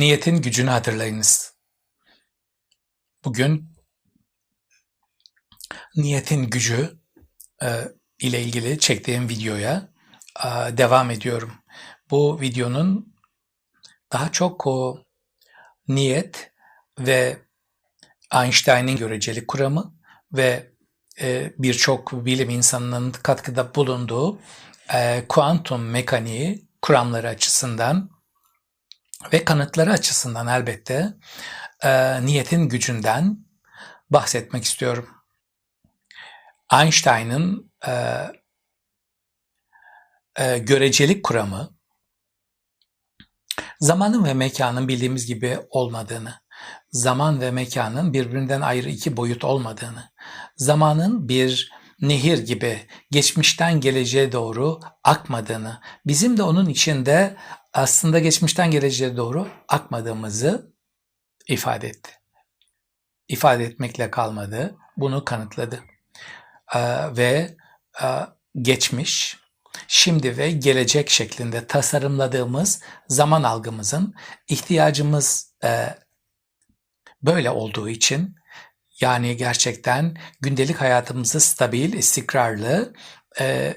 Niyetin gücünü hatırlayınız. Bugün niyetin gücü e, ile ilgili çektiğim videoya e, devam ediyorum. Bu videonun daha çok o niyet ve Einstein'in görecelik kuramı ve e, birçok bilim insanının katkıda bulunduğu e, kuantum mekaniği kuramları açısından ve kanıtları açısından elbette e, niyetin gücünden bahsetmek istiyorum. Einstein'ın e, e, görecelik kuramı zamanın ve mekanın bildiğimiz gibi olmadığını, zaman ve mekanın birbirinden ayrı iki boyut olmadığını, zamanın bir nehir gibi geçmişten geleceğe doğru akmadığını, bizim de onun içinde aslında geçmişten geleceğe doğru akmadığımızı ifade etti. İfade etmekle kalmadı, bunu kanıtladı. Ee, ve e, geçmiş, şimdi ve gelecek şeklinde tasarımladığımız zaman algımızın ihtiyacımız e, böyle olduğu için yani gerçekten gündelik hayatımızı stabil, istikrarlı, e,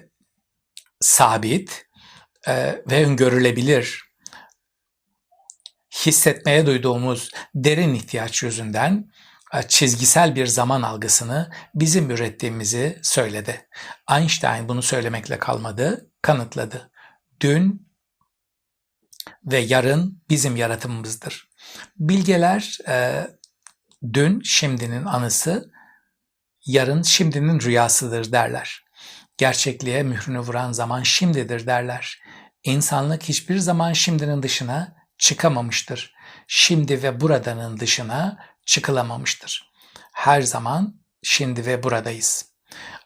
sabit ve öngörülebilir hissetmeye duyduğumuz derin ihtiyaç yüzünden e, çizgisel bir zaman algısını bizim ürettiğimizi söyledi. Einstein bunu söylemekle kalmadı, kanıtladı. Dün ve yarın bizim yaratımımızdır. Bilgeler e, dün şimdinin anısı, yarın şimdinin rüyasıdır derler. Gerçekliğe mührünü vuran zaman şimdidir derler. İnsanlık hiçbir zaman şimdinin dışına çıkamamıştır. Şimdi ve buradanın dışına çıkılamamıştır. Her zaman şimdi ve buradayız.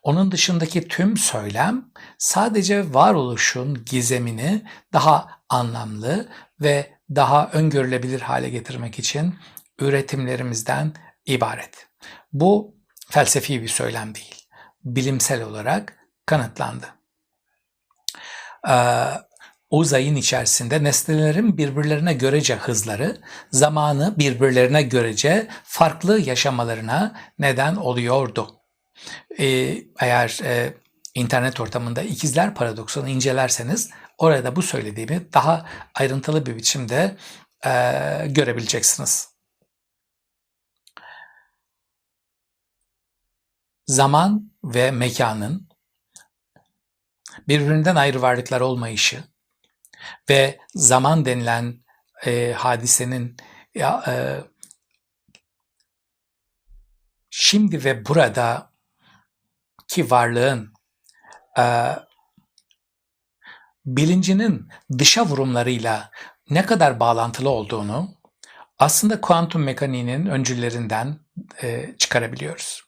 Onun dışındaki tüm söylem sadece varoluşun gizemini daha anlamlı ve daha öngörülebilir hale getirmek için üretimlerimizden ibaret. Bu felsefi bir söylem değil. Bilimsel olarak kanıtlandı. Uzayın içerisinde nesnelerin birbirlerine görece hızları, zamanı birbirlerine görece farklı yaşamalarına neden oluyordu. Eğer internet ortamında ikizler paradoksunu incelerseniz orada bu söylediğimi daha ayrıntılı bir biçimde görebileceksiniz. Zaman ve mekanın birbirinden ayrı varlıklar olmayışı ve zaman denilen e, hadisenin ya, e, şimdi ve burada ki varlığın e, bilincinin dışa vurumlarıyla ne kadar bağlantılı olduğunu aslında kuantum mekaniğinin öncüllerinden e, çıkarabiliyoruz.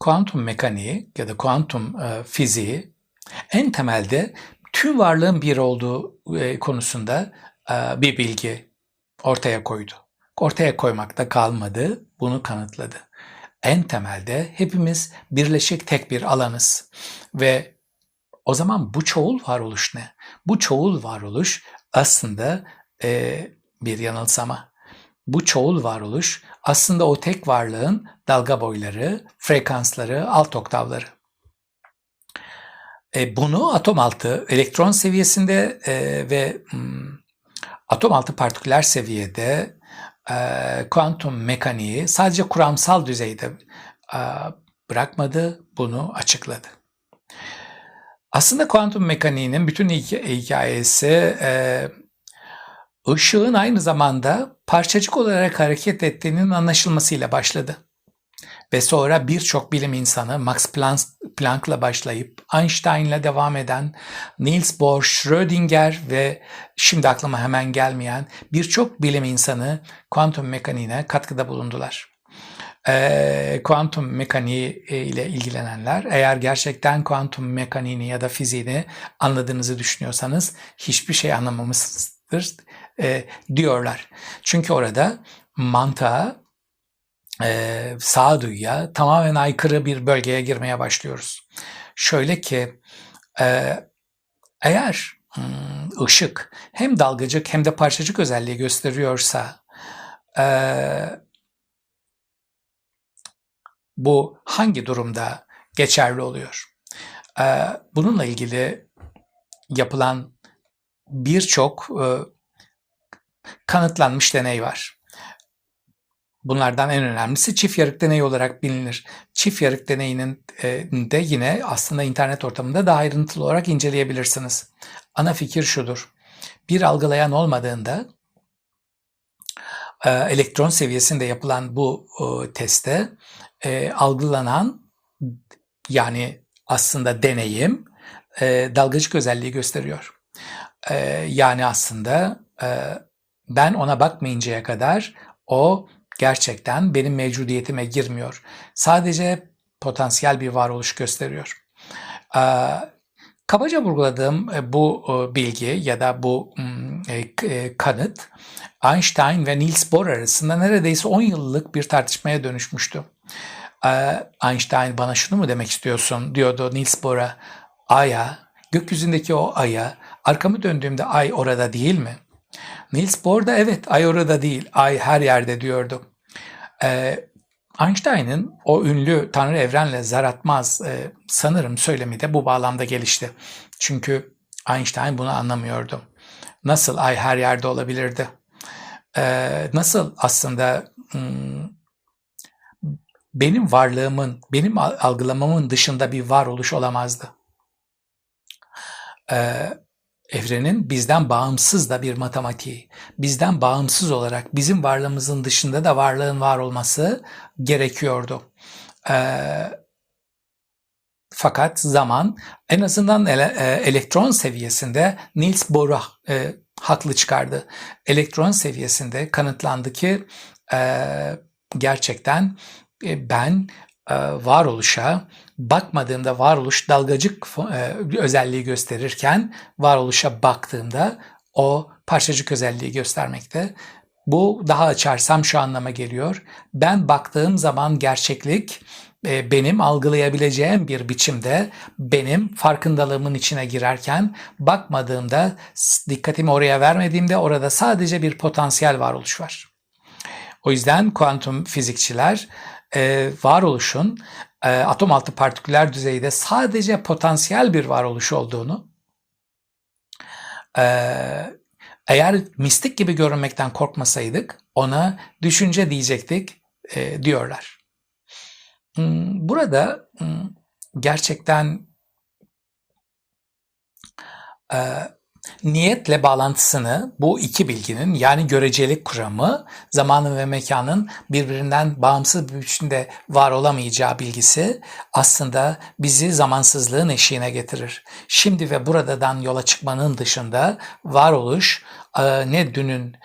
Kuantum mekaniği ya da kuantum e, fiziği en temelde tüm varlığın bir olduğu e, konusunda e, bir bilgi ortaya koydu. Ortaya koymakta kalmadı, bunu kanıtladı. En temelde hepimiz birleşik tek bir alanız ve o zaman bu çoğul varoluş ne? Bu çoğul varoluş aslında e, bir yanılsama. Bu çoğul varoluş aslında o tek varlığın dalga boyları, frekansları, alt oktavları. E, bunu atom altı elektron seviyesinde e, ve hmm, atom altı partiküler seviyede e, kuantum mekaniği sadece kuramsal düzeyde e, bırakmadı, bunu açıkladı. Aslında kuantum mekaniğinin bütün hikayesi e, ışığın aynı zamanda parçacık olarak hareket ettiğinin anlaşılmasıyla başladı. Ve sonra birçok bilim insanı Max Planck'la başlayıp Einstein'la devam eden Niels Bohr, Schrödinger ve şimdi aklıma hemen gelmeyen birçok bilim insanı kuantum mekaniğine katkıda bulundular. Ee, kuantum mekaniği ile ilgilenenler eğer gerçekten kuantum mekaniğini ya da fiziğini anladığınızı düşünüyorsanız hiçbir şey anlamamışsınızdır e, diyorlar. Çünkü orada mantığa, e, sağduyuya tamamen aykırı bir bölgeye girmeye başlıyoruz. Şöyle ki e, eğer hmm, ışık hem dalgacık hem de parçacık özelliği gösteriyorsa eee, bu hangi durumda geçerli oluyor? Eee, bununla ilgili yapılan birçok e, kanıtlanmış deney var. Bunlardan en önemlisi çift yarık deneyi olarak bilinir. Çift yarık deneyinin e, de yine aslında internet ortamında daha ayrıntılı olarak inceleyebilirsiniz. Ana fikir şudur. Bir algılayan olmadığında e, elektron seviyesinde yapılan bu e, testte e, algılanan yani aslında deneyim dalgacık özelliği gösteriyor. Yani aslında ben ona bakmayıncaya kadar o gerçekten benim mevcudiyetime girmiyor. Sadece potansiyel bir varoluş gösteriyor. E, kabaca vurguladığım e, bu e, bilgi ya da bu mm, e, kanıt Einstein ve Niels Bohr arasında neredeyse 10 yıllık bir tartışmaya dönüşmüştü. Ee, Einstein bana şunu mu demek istiyorsun diyordu Niels Bohr'a. Ay'a, gökyüzündeki o Ay'a, arkamı döndüğümde Ay orada değil mi? Niels Bohr da evet Ay orada değil, Ay her yerde diyordu. Ee, Einstein'ın o ünlü Tanrı evrenle zar atmaz e, sanırım söylemi de bu bağlamda gelişti. Çünkü Einstein bunu anlamıyordu. Nasıl Ay her yerde olabilirdi? Ee, nasıl aslında hmm, benim varlığımın, benim al- algılamamın dışında bir varoluş olamazdı. Ee, evrenin bizden bağımsız da bir matematiği, bizden bağımsız olarak bizim varlığımızın dışında da varlığın var olması gerekiyordu. Ee, fakat zaman en azından ele- e, elektron seviyesinde Niels Bohr'u e, haklı çıkardı. Elektron seviyesinde kanıtlandı ki e, gerçekten e, ben varoluşa bakmadığımda varoluş dalgacık e, özelliği gösterirken varoluşa baktığımda o parçacık özelliği göstermekte. Bu daha açarsam şu anlama geliyor. Ben baktığım zaman gerçeklik e, benim algılayabileceğim bir biçimde benim farkındalığımın içine girerken bakmadığımda dikkatimi oraya vermediğimde orada sadece bir potansiyel varoluş var. O yüzden kuantum fizikçiler e, varoluşun e, atom altı partiküler düzeyde sadece potansiyel bir varoluş olduğunu, e, eğer mistik gibi görünmekten korkmasaydık ona düşünce diyecektik e, diyorlar. Hmm, Burada hmm, gerçekten e, niyetle bağlantısını bu iki bilginin yani görecelik kuramı zamanın ve mekanın birbirinden bağımsız bir biçimde var olamayacağı bilgisi aslında bizi zamansızlığın eşiğine getirir. Şimdi ve buradan yola çıkmanın dışında varoluş ne dünün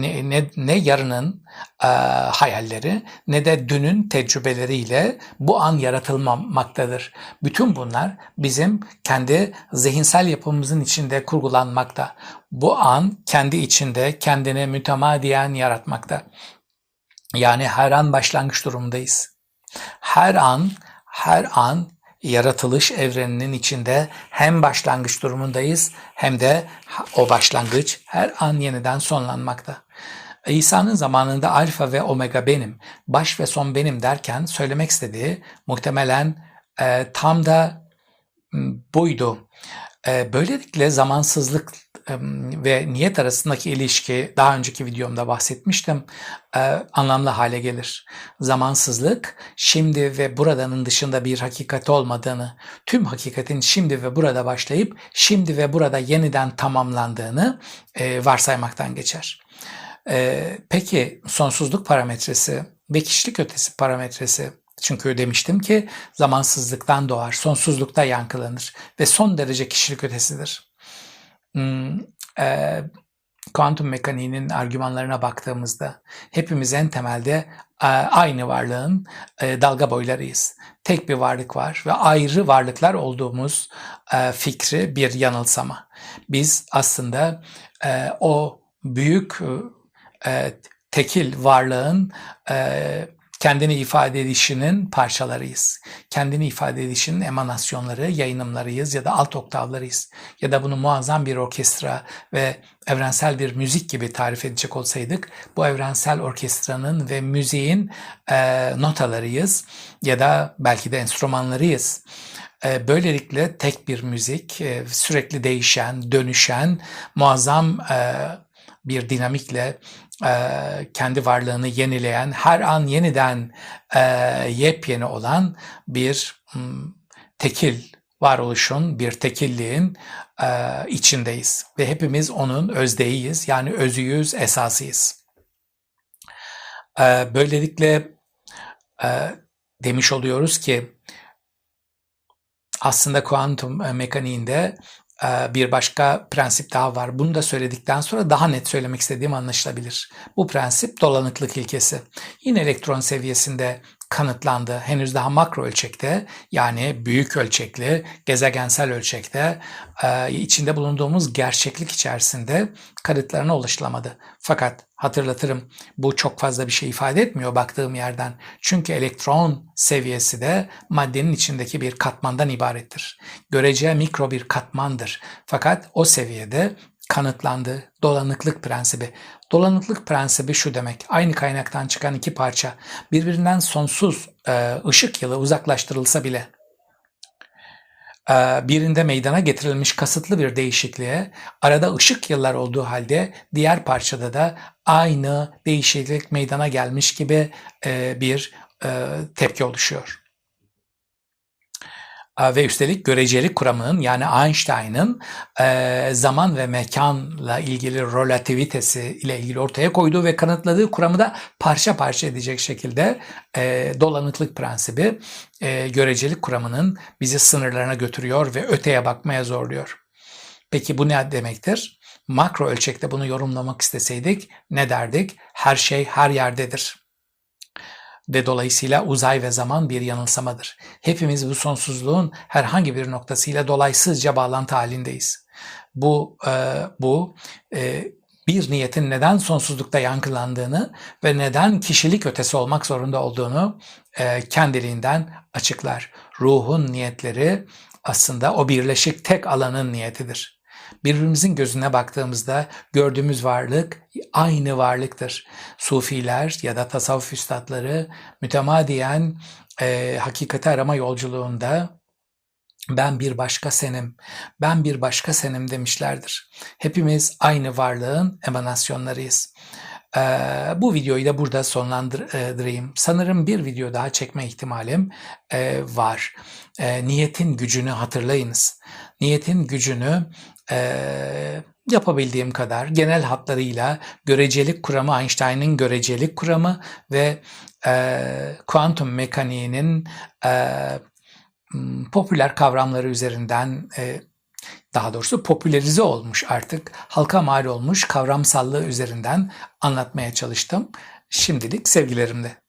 ne, ne, ne yarının e, hayalleri ne de dünün tecrübeleriyle bu an yaratılmamaktadır. Bütün bunlar bizim kendi zihinsel yapımızın içinde kurgulanmakta. Bu an kendi içinde kendini mütemadiyen yaratmakta. Yani her an başlangıç durumundayız. Her an, her an yaratılış evreninin içinde hem başlangıç durumundayız hem de o başlangıç her an yeniden sonlanmakta. İsa'nın zamanında alfa ve omega benim, baş ve son benim derken söylemek istediği muhtemelen e, tam da buydu. E, böylelikle zamansızlık ve niyet arasındaki ilişki daha önceki videomda bahsetmiştim e, anlamlı hale gelir. Zamansızlık şimdi ve buradanın dışında bir hakikat olmadığını, tüm hakikatin şimdi ve burada başlayıp şimdi ve burada yeniden tamamlandığını e, varsaymaktan geçer. E, peki sonsuzluk parametresi ve kişilik ötesi parametresi çünkü demiştim ki zamansızlıktan doğar, sonsuzlukta yankılanır ve son derece kişilik ötesidir. Hmm, e, kuantum mekaniğinin argümanlarına baktığımızda hepimiz en temelde e, aynı varlığın e, dalga boylarıyız. Tek bir varlık var ve ayrı varlıklar olduğumuz e, fikri bir yanılsama. Biz aslında e, o büyük e, tekil varlığın e, kendini ifade edişinin parçalarıyız. Kendini ifade edişinin emanasyonları, yayınımlarıyız ya da alt oktavlarıyız. Ya da bunu muazzam bir orkestra ve evrensel bir müzik gibi tarif edecek olsaydık, bu evrensel orkestranın ve müziğin e, notalarıyız ya da belki de enstrümanlarıyız. E, böylelikle tek bir müzik, e, sürekli değişen, dönüşen, muazzam e, bir dinamikle kendi varlığını yenileyen, her an yeniden yepyeni olan bir tekil varoluşun, bir tekilliğin içindeyiz. Ve hepimiz onun özdeğiyiz, yani özüyüz, esasıyız. Böylelikle demiş oluyoruz ki, aslında kuantum mekaniğinde bir başka prensip daha var. Bunu da söyledikten sonra daha net söylemek istediğim anlaşılabilir. Bu prensip dolanıklık ilkesi. Yine elektron seviyesinde kanıtlandı. Henüz daha makro ölçekte yani büyük ölçekli, gezegensel ölçekte içinde bulunduğumuz gerçeklik içerisinde kanıtlarına ulaşılamadı. Fakat hatırlatırım bu çok fazla bir şey ifade etmiyor baktığım yerden. Çünkü elektron seviyesi de maddenin içindeki bir katmandan ibarettir. Görece mikro bir katmandır. Fakat o seviyede kanıtlandı. Dolanıklık prensibi. Dolanıklık prensibi şu demek. Aynı kaynaktan çıkan iki parça birbirinden sonsuz e, ışık yılı uzaklaştırılsa bile e, birinde meydana getirilmiş kasıtlı bir değişikliğe arada ışık yıllar olduğu halde diğer parçada da aynı değişiklik meydana gelmiş gibi e, bir tepki oluşuyor ve üstelik görecelik kuramının yani Einstein'ın e, zaman ve mekanla ilgili relativitesi ile ilgili ortaya koyduğu ve kanıtladığı kuramı da parça parça edecek şekilde e, dolanıklık prensibi e, görecelik kuramının bizi sınırlarına götürüyor ve öteye bakmaya zorluyor. Peki bu ne demektir? Makro ölçekte bunu yorumlamak isteseydik ne derdik? Her şey her yerdedir ve dolayısıyla uzay ve zaman bir yanılsamadır. Hepimiz bu sonsuzluğun herhangi bir noktasıyla dolaysızca bağlantı halindeyiz. Bu e, bu e, bir niyetin neden sonsuzlukta yankılandığını ve neden kişilik ötesi olmak zorunda olduğunu e, kendiliğinden açıklar. Ruhun niyetleri aslında o birleşik tek alanın niyetidir birbirimizin gözüne baktığımızda gördüğümüz varlık aynı varlıktır. Sufiler ya da tasavvuf üstadları mütemadiyen e, hakikati arama yolculuğunda ben bir başka senim, ben bir başka senim demişlerdir. Hepimiz aynı varlığın emanasyonlarıyız. Ee, bu videoyu da burada sonlandırayım. Sanırım bir video daha çekme ihtimalim e, var. E, niyetin gücünü hatırlayınız. Niyetin gücünü e, yapabildiğim kadar genel hatlarıyla görecelik kuramı, Einstein'ın görecelik kuramı ve e, kuantum mekaniğinin e, popüler kavramları üzerinden e, daha doğrusu popülerize olmuş artık halka mal olmuş kavramsallığı üzerinden anlatmaya çalıştım. Şimdilik sevgilerimle.